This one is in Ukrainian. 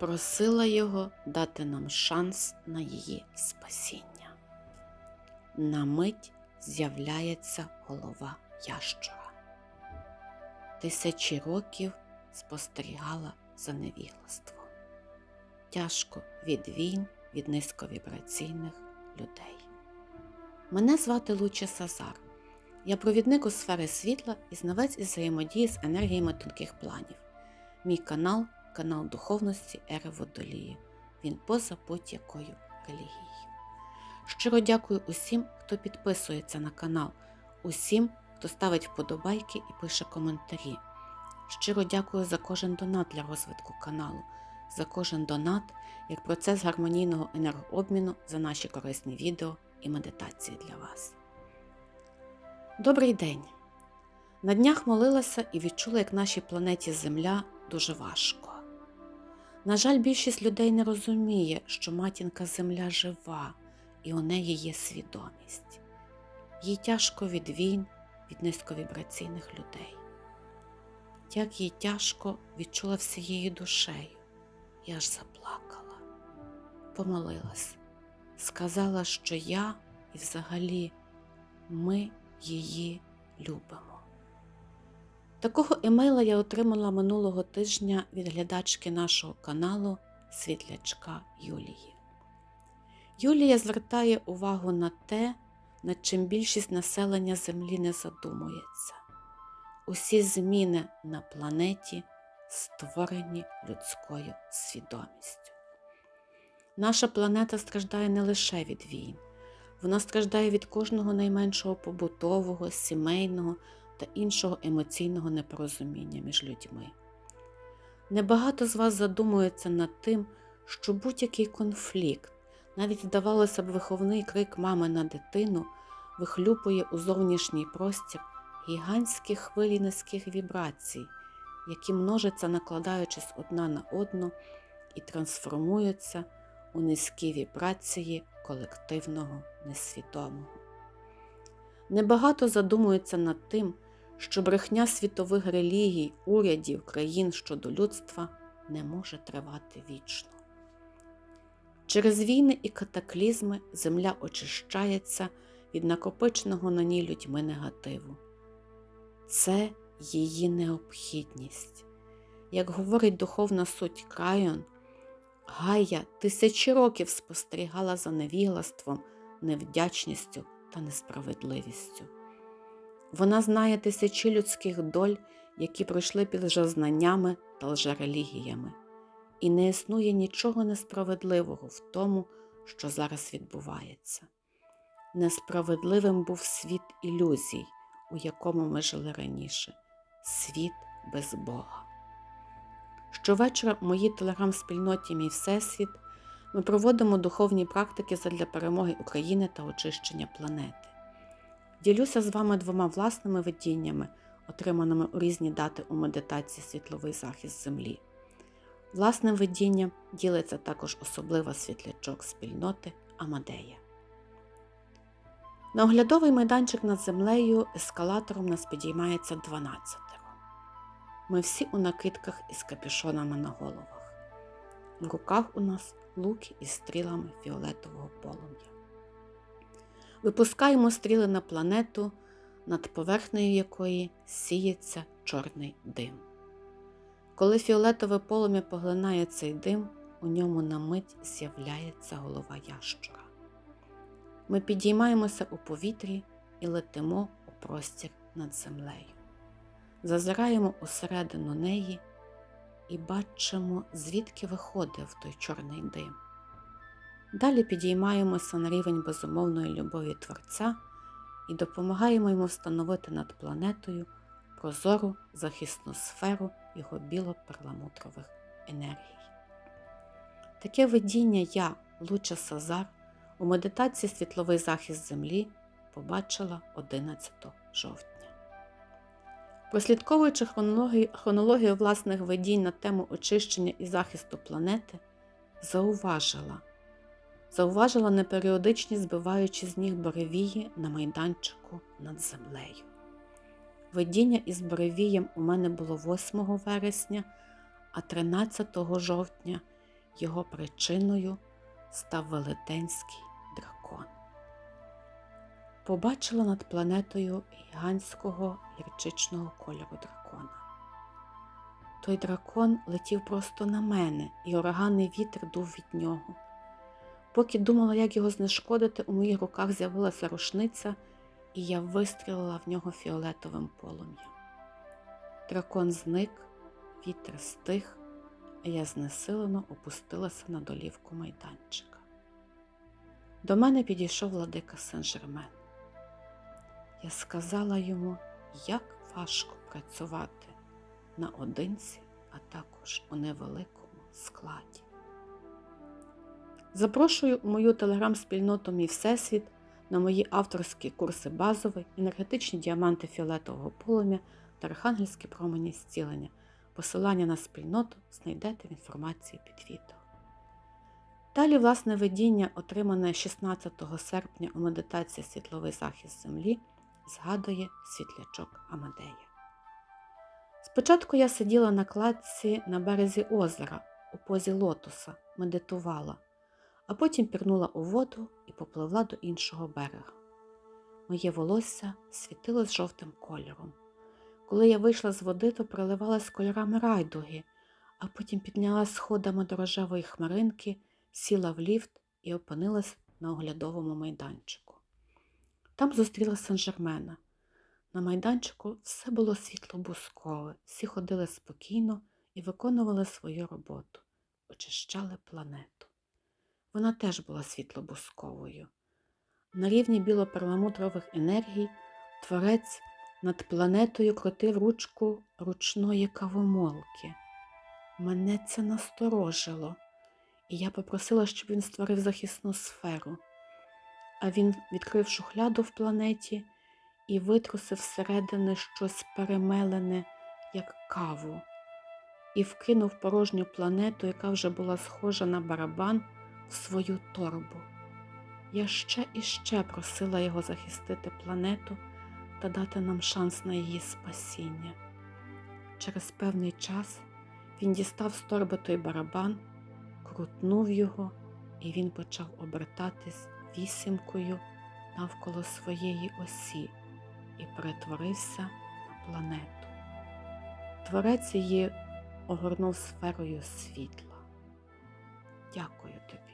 просила його дати нам шанс на її спасіння. На мить з'являється голова ящура. Тисячі років спостерігала за невіглаством. Тяжко від війн, від низьковібраційних людей. Мене звати Луча Сазар. Я провідник у сфери світла і знавець із взаємодії з енергіями тонких планів. Мій канал канал духовності Ери Водолії. Він поза будь-якою релігією. Щиро дякую усім, хто підписується на канал, усім, хто ставить вподобайки і пише коментарі. Щиро дякую за кожен донат для розвитку каналу, за кожен донат як процес гармонійного енергообміну за наші корисні відео і медитації для вас. Добрий день! На днях молилася і відчула, як нашій планеті Земля дуже важко. На жаль, більшість людей не розуміє, що матінка Земля жива і у неї є свідомість. Їй тяжко від війн, від низьковібраційних людей. Як їй тяжко відчула всією душею, і аж заплакала, помолилась, сказала, що я і взагалі ми її любимо. Такого емейла я отримала минулого тижня від глядачки нашого каналу Світлячка Юлії. Юлія звертає увагу на те, над чим більшість населення Землі не задумується. Усі зміни на планеті створені людською свідомістю. Наша планета страждає не лише від війн, вона страждає від кожного найменшого побутового, сімейного та іншого емоційного непорозуміння між людьми. Небагато з вас задумується над тим, що будь-який конфлікт, навіть здавалося б, виховний крик мами на дитину вихлюпує у зовнішній простір гігантські хвилі низьких вібрацій, які множаться, накладаючись одна на одну і трансформуються у низькі вібрації колективного несвідомого. Небагато задумується над тим, що брехня світових релігій, урядів, країн щодо людства не може тривати вічно. Через війни і катаклізми земля очищається від накопиченого на ній людьми негативу. Це її необхідність. Як говорить духовна суть Крайон, Гая тисячі років спостерігала за невіглаством, невдячністю та несправедливістю. Вона знає тисячі людських доль, які пройшли під лжезнаннями та лжерелігіями, і не існує нічого несправедливого в тому, що зараз відбувається. Несправедливим був світ ілюзій, у якому ми жили раніше, світ без Бога. Щовечора в моїй телеграм-спільноті Мій Всесвіт ми проводимо духовні практики задля перемоги України та очищення планети. Ділюся з вами двома власними видіннями, отриманими у різні дати у медитації Світловий захист Землі. Власним видінням ділиться також особлива світлячок спільноти Амадея. На оглядовий майданчик над землею ескалатором нас підіймається 12. Ми всі у накидках із капюшонами на головах. В руках у нас луки із стрілами фіолетового полум'я. Випускаємо стріли на планету, над поверхнею якої сіється чорний дим. Коли фіолетове полум'я поглинає цей дим, у ньому на мить з'являється голова ящура. Ми підіймаємося у повітрі і летимо у простір над землею. Зазираємо усередину неї і бачимо, звідки виходив той чорний дим. Далі підіймаємося на рівень безумовної любові Творця і допомагаємо йому встановити над планетою прозору захисну сферу його біло-перламутрових енергій. Таке видіння я, Луча Сазар, у медитації Світловий захист Землі побачила 11 жовтня. Прослідковуючи хронологію, хронологію власних видінь на тему очищення і захисту планети, зауважила, зауважила неперіодичні збиваючи з ніг буревії на майданчику над землею. Видіння із буревієм у мене було 8 вересня, а 13 жовтня його причиною став велетенський дракон. Побачила над планетою гігантського гірчичного кольору дракона. Той дракон летів просто на мене, і ураганний вітер дув від нього. Поки думала, як його знешкодити, у моїх руках з'явилася рушниця, і я вистрілила в нього фіолетовим полум'ям. Дракон зник, вітер стих, а я знесилено опустилася на долівку майданчика. До мене підійшов владика Сен-Жермен. Я сказала йому, як важко працювати наодинці, а також у невеликому складі. Запрошую у мою телеграм-спільноту Мій Всесвіт на мої авторські курси базовий, енергетичні діаманти фіолетового полум'я та архангельські промені зцілення. Посилання на спільноту знайдете в інформації під відео. Далі власне видіння, отримане 16 серпня у медитації Світловий захист Землі, згадує світлячок Амадея. Спочатку я сиділа на кладці на березі озера у позі лотоса, медитувала, а потім пірнула у воду і попливла до іншого берега. Моє волосся світилось жовтим кольором. Коли я вийшла з води, то проливалась кольорами райдуги, а потім піднялась сходами до рожевої хмаринки, сіла в ліфт і опинилась на оглядовому майданчику. Там зустріла Сен-Жермена. На майданчику все було світло-бускове, всі ходили спокійно і виконували свою роботу, очищали планету. Вона теж була світло-бусковою. На рівні білоперламутрових енергій творець над планетою крутив ручку ручної кавомолки. Мене це насторожило, і я попросила, щоб він створив захисну сферу. А він відкрив шухляду в планеті і витрусив всередини щось перемелене, як каву, і вкинув порожню планету, яка вже була схожа на барабан, свою торбу. Я ще і ще просила його захистити планету та дати нам шанс на її спасіння. Через певний час він дістав з торби той барабан, крутнув його, і він почав обертатись вісімкою навколо своєї осі і перетворився на планету. Творець її огорнув сферою світла. Дякую тобі.